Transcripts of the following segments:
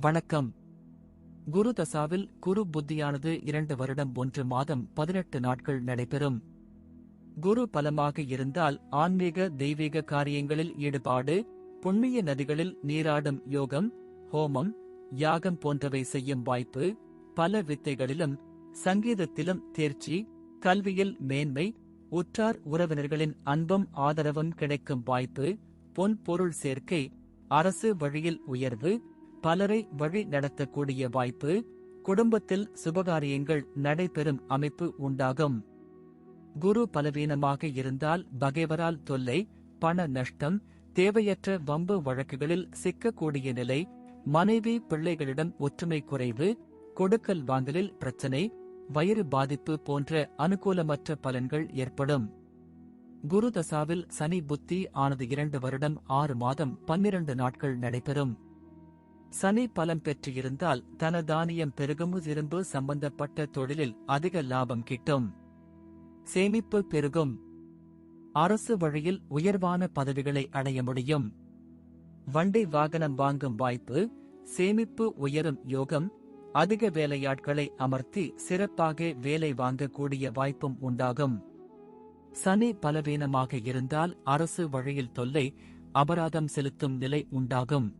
வணக்கம். குரு தசாவில் குரு புத்தியானது இரண்டு வருடம் ஒன்று மாதம் பதினெட்டு நாட்கள் நடைபெறும். குரு பலமாக இருந்தால் ஆன்மீக தெய்வீக காரியங்களில் ஈடுபாடு புண்ணிய நதிகளில் நீராடும் யோகம் ஹோமம் யாகம் போன்றவை செய்யும் வாய்ப்பு பல வித்தைகளிலும் சங்கீதத்திலும் தேர்ச்சி கல்வியில் மேன்மை உற்றார் உறவினர்களின் அன்பும் ஆதரவும் கிடைக்கும் வாய்ப்பு பொன் பொருள் சேர்க்கை அரசு வழியில் உயர்வு பலரை வழி நடத்தக்கூடிய வாய்ப்பு குடும்பத்தில் சுபகாரியங்கள் நடைபெறும் அமைப்பு உண்டாகும். குரு பலவீனமாக இருந்தால் பகைவரால் தொல்லை பண நஷ்டம் தேவையற்ற வம்பு வழக்குகளில் சிக்கக்கூடிய நிலை மனைவி பிள்ளைகளிடம் ஒற்றுமை குறைவு கொடுக்கல் வாங்கலில் பிரச்சனை வயிறு பாதிப்பு போன்ற அனுகூலமற்ற பலன்கள் ஏற்படும். குரு தசாவில் சனி புத்தி ஆனது இரண்டு வருடம் ஆறு மாதம் பன்னிரண்டு நாட்கள் நடைபெறும். சனி பலம் பெற்றிருந்தால் தனதானியம் பெருகும் இரும்பு சம்பந்தப்பட்ட தொழிலில் அதிக லாபம் கிட்டும். சேமிப்பு பெருகும். அரசு வழியில் உயர்வான பதவிகளை அடைய முடியும். வண்டி வாகனம் வாங்கும் வாய்ப்பு சேமிப்பு உயரும் யோகம் அதிக வேலையாட்களை அமர்த்தி சிறப்பாக வேலை வாங்கக்கூடிய வாய்ப்பும் உண்டாகும். சனி பலவீனமாக இருந்தால் அரசு வழியில் தொல்லை அபராதம் செலுத்தும் நிலை உண்டாகும்.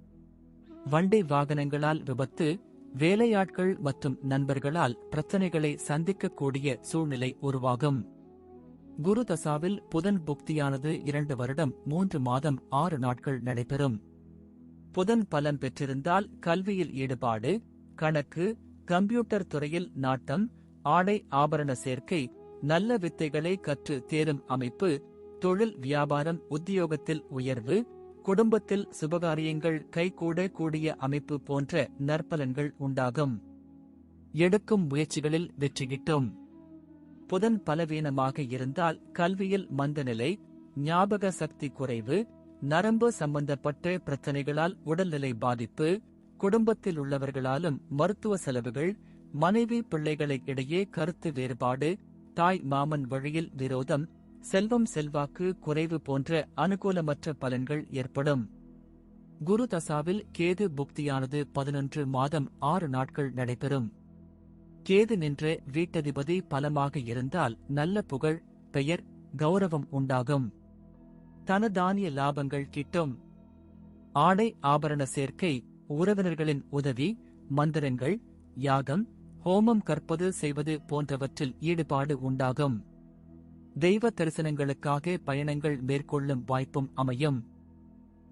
வண்டி வாகனங்களால் விபத்து வேலையாட்கள் மற்றும் நண்பர்களால் பிரச்சனைகளை சந்திக்கக்கூடிய சூழ்நிலை உருவாகும். குரு தசாவில் புதன் புக்தியானது இரண்டு வருடம் மூன்று மாதம் ஆறு நாட்கள் நடைபெறும். புதன் பலன் பெற்றிருந்தால் கல்வியில் ஈடுபாடு கணக்கு கம்ப்யூட்டர் துறையில் நாட்டம் ஆடை ஆபரண சேர்க்கை நல்ல வித்தைகளை கற்று தேரும் அமைப்பு தொழில் வியாபாரம் உத்தியோகத்தில் உயர்வு குடும்பத்தில் சுபகாரியங்கள் கைகூட கூடிய அமைப்பு போன்ற நற்பலன்கள் உண்டாகும். எடுக்கும் முயற்சிகளில் வெற்றி கிட்டும் புதன் பலவீனமாக இருந்தால் கல்வியில் மந்தநிலை ஞாபக சக்தி குறைவு நரம்பு சம்பந்தப்பட்ட பிரச்சனைகளால் உடல்நிலை பாதிப்பு குடும்பத்தில் உள்ளவர்களாலும் மருத்துவ செலவுகள் மனைவி பிள்ளைகளை இடையே கருத்து வேறுபாடு தாய் மாமன் வழியில் விரோதம் செல்வம் செல்வாக்கு குறைவு போன்ற அனுகூலமற்ற பலன்கள் ஏற்படும். குரு தசாவில் கேது புக்தியானது பதினொன்று மாதம் ஆறு நாட்கள் நடைபெறும். கேது நின்ற வீட்டதிபதி பலமாக இருந்தால் நல்ல புகழ் பெயர் கௌரவம் உண்டாகும். தனதானிய லாபங்கள் கிட்டும். ஆடை ஆபரண சேர்க்கை உறவினர்களின் உதவி மந்திரங்கள் யாகம் ஹோமம் கற்பது செய்வது போன்றவற்றில் ஈடுபாடு உண்டாகும். தெய்வ தரிசனங்களுக்காக பயணங்கள் மேற்கொள்ளும் வாய்ப்பும் அமையும்.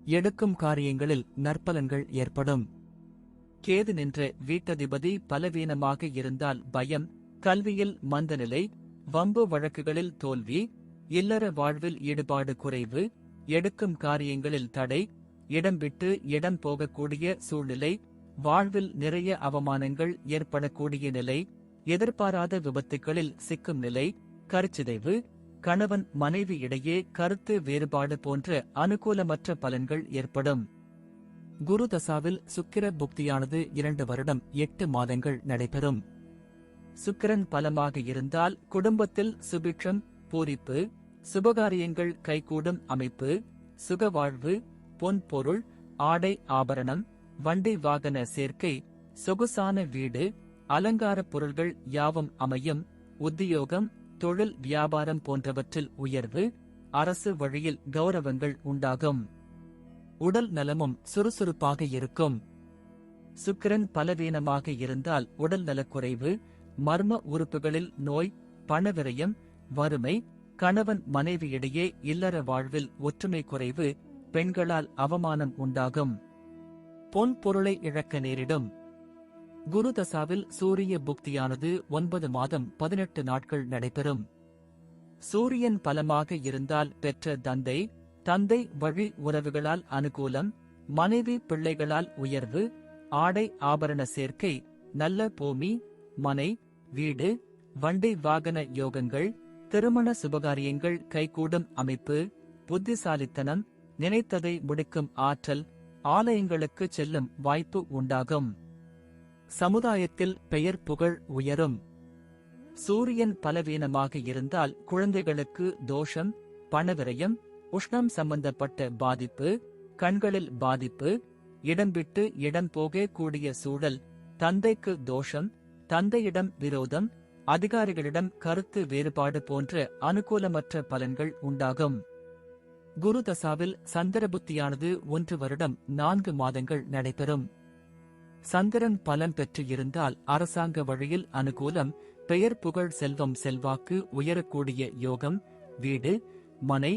எடுக்கும் காரியங்களில் நற்பலன்கள் ஏற்படும். கேது நின்ற வீட்டதிபதி பலவீனமாக இருந்தால் பயம் கல்வியில் மந்தநிலை வம்பு வழக்குகளில் தோல்வி இல்லற வாழ்வில் ஈடுபாடு குறைவு எடுக்கும் காரியங்களில் தடை இடம் விட்டு இடம் போகக்கூடிய சூழ்நிலை வாழ்வில் நிறைய அவமானங்கள் ஏற்படக்கூடிய நிலை எதிர்பாராத விபத்துகளில் சிக்கும் நிலை கருச்சிதைவு கணவன் மனைவி இடையே கருத்து வேறுபாடு போன்ற அனுகூலமற்ற பலன்கள் ஏற்படும். குரு தசாவில் சுக்கிர புக்தியானது இரண்டு வருடம் எட்டு மாதங்கள் நடைபெறும். சுக்கிரன் பலமாக இருந்தால் குடும்பத்தில் சுபிக்ஷம் பூரிப்பு சுபகாரியங்கள் கைகூடும் அமைப்பு சுகவாழ்வு பொன் பொருள் ஆடை ஆபரணம் வண்டி வாகன சேர்க்கை சொகுசான வீடு அலங்கார பொருள்கள் யாவும் அமையும் உத்தியோகம் தொழில் வியாபாரம் போன்றவற்றில் உயர்வு அரசு வழியில் கௌரவங்கள் உண்டாகும். உடல் நலமும் சுறுசுறுப்பாக இருக்கும். சுக்கிரன் பலவீனமாக இருந்தால் உடல் நலக்குறைவு மர்ம உறுப்புகளில் நோய் பணவிரயம் வறுமை கணவன் மனைவியிடையே இல்லற வாழ்வில் ஒற்றுமை குறைவு பெண்களால் அவமானம் உண்டாகும். பொன் பொருளை இழக்க நேரிடும். குரு தசாவில் சூரிய புக்தியானது ஒன்பது மாதம் பதினெட்டு நாட்கள் நடைபெறும். சூரியன் பலமாக இருந்தால் பெற்ற தந்தை தந்தை வழி உறவுகளால் அனுகூலம் மனைவி பிள்ளைகளால் உயர்வு ஆடை ஆபரண சேர்க்கை நல்ல பூமி மனை வீடு வண்டி வாகன யோகங்கள் திருமண சுபகாரியங்கள் கைகூடும் அமைப்பு புத்திசாலித்தனம் நினைத்ததை முடிக்கும் ஆற்றல் ஆலயங்களுக்கு செல்லும் வாய்ப்பு உண்டாகும். சமுதாயத்தில் பெயர் புகழ் உயரும். சூரியன் பலவீனமாக இருந்தால் குழந்தைகளுக்கு தோஷம் பணவிரயம் உஷ்ணம் சம்பந்தப்பட்ட பாதிப்பு கண்களில் பாதிப்பு இடம் விட்டு இடம் போக கூடிய சூழல் தந்தைக்கு தோஷம் தந்தையிடம் விரோதம் அதிகாரிகளிடம் கருத்து வேறுபாடு போன்ற அனுகூலமற்ற பலன்கள் உண்டாகும். குரு தசாவில் சந்திரபுத்தியானது ஒன்று வருடம் நான்கு மாதங்கள் நடைபெறும். சந்திரன் பலம் பெற்று இருந்தால் அரசாங்க வழியில் அனுகூலம் பெயர் புகழ் செல்வம் செல்வாக்கு உயரக்கூடிய யோகம் வீடு மனை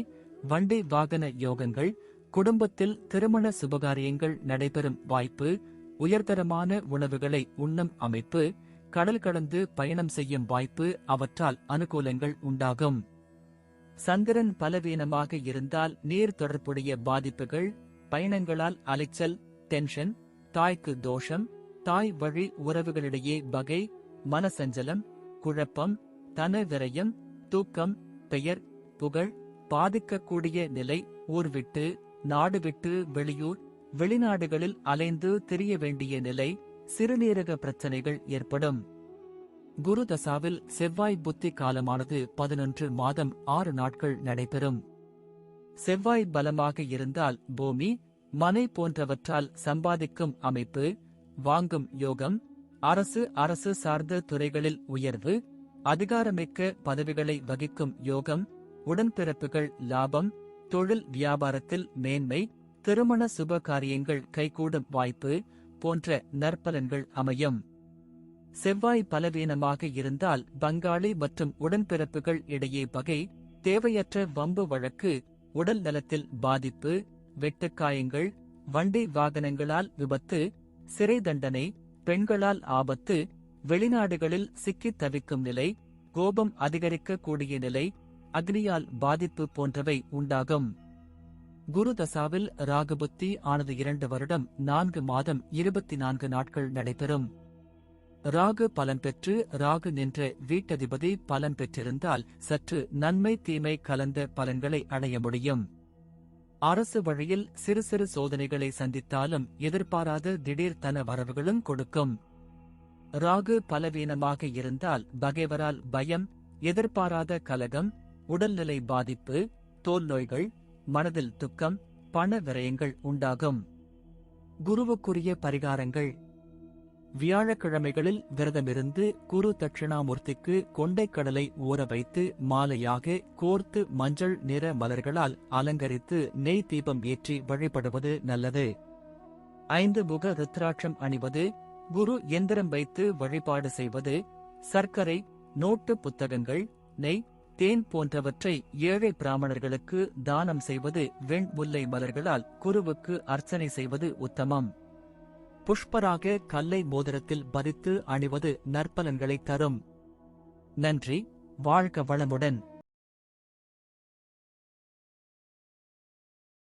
வண்டி வாகன யோகங்கள் குடும்பத்தில் திருமண சுபகாரியங்கள் நடைபெறும் வாய்ப்பு உயர்தரமான உணவுகளை உண்ணும் அமைப்பு கடல் கடந்து பயணம் செய்யும் வாய்ப்பு அவற்றால் அனுகூலங்கள் உண்டாகும். சந்திரன் பலவீனமாக இருந்தால் நீர் தொடர்புடைய பாதிப்புகள் பயணங்களால் அலைச்சல் டென்ஷன் தாய்க்கு தோஷம் தாய் வழி உறவுகளிடையே பகை மனசஞ்சலம் குழப்பம் தன விரயம் தூக்கம் பெயர் புகழ் பாதிக்கக்கூடிய நிலை ஊர் விட்டு நாடு விட்டு வெளியூர் வெளிநாடுகளில் அலைந்து திரிய வேண்டிய நிலை சிறுநீரக பிரச்சனைகள் ஏற்படும். குரு தசாவில் செவ்வாய் புத்தி காலமானது பதினொன்று மாதம் ஆறு நாட்கள் நடைபெறும். செவ்வாய் பலமாக இருந்தால் பூமி மனை போன்றவற்றால் சம்பாதிக்கும் அமைப்பு வாங்கும் யோகம் அரசு அரசு சார்ந்த துறைகளில் உயர்வு அதிகாரமிக்க பதவிகளை வகிக்கும் யோகம் உடன்பிறப்புகள் லாபம் தொழில் வியாபாரத்தில் மேன்மை திருமண சுப காரியங்கள் கைகூடும் வாய்ப்பு போன்ற நற்பலன்கள் அமையும். செவ்வாய் பலவீனமாக இருந்தால் பங்காளி மற்றும் உடன்பிறப்புகள் இடையே பகை தேவையற்ற வம்பு வழக்கு உடல் நலத்தில் பாதிப்பு வெட்டுக்காயங்கள் வண்டி வாகனங்களால் விபத்து சிறை தண்டனை பெண்களால் ஆபத்து வெளிநாடுகளில் சிக்கித் தவிக்கும் நிலை கோபம் அதிகரிக்கக்கூடிய நிலை அக்னியால் பாதிப்பு போன்றவை உண்டாகும். குரு தசாவில் ராகுபுத்தி ஆனது இரண்டு வருடம் நான்கு மாதம் இருபத்தி நான்கு நாட்கள் நடைபெறும். ராகு பலன் பெற்று ராகு நின்ற வீட்டதிபதி பலன் பெற்றிருந்தால் சற்று நன்மை தீமை கலந்த பலன்களை அடைய முடியும். அரசு வழியில் சிறு சிறு சோதனைகளை சந்தித்தாலும் எதிர்பாராத திடீர் தன வரவுகளும் கொடுக்கும். ராகு பலவீனமாக இருந்தால் பகைவரால் பயம் எதிர்பாராத கலகம் உடல்நிலை பாதிப்பு தோல் நோய்கள் மனதில் துக்கம் பண விரயங்கள் உண்டாகும். குருவுக்குரிய பரிகாரங்கள் வியாழக்கிழமைகளில் விரதமிருந்து குரு தட்சிணாமூர்த்திக்கு கொண்டைக்கடலை ஊற வைத்து மாலையாக கோர்த்து மஞ்சள் நிற மலர்களால் அலங்கரித்து நெய் தீபம் ஏற்றி வழிபடுவது நல்லது. ஐந்து முக ருத்ராட்சம் அணிவது குரு எந்திரம் வைத்து வழிபாடு செய்வது சர்க்கரை நோட்டு புத்தகங்கள் நெய் தேன் போன்றவற்றை ஏழை பிராமணர்களுக்கு தானம் செய்வது வெண் முல்லை மலர்களால் குருவுக்கு அர்ச்சனை செய்வது உத்தமம். புஷ்பராக கல்லை மோதிரத்தில் பதித்து அணிவது நற்பலன்களை தரும். நன்றி வாழ்க வளமுடன்.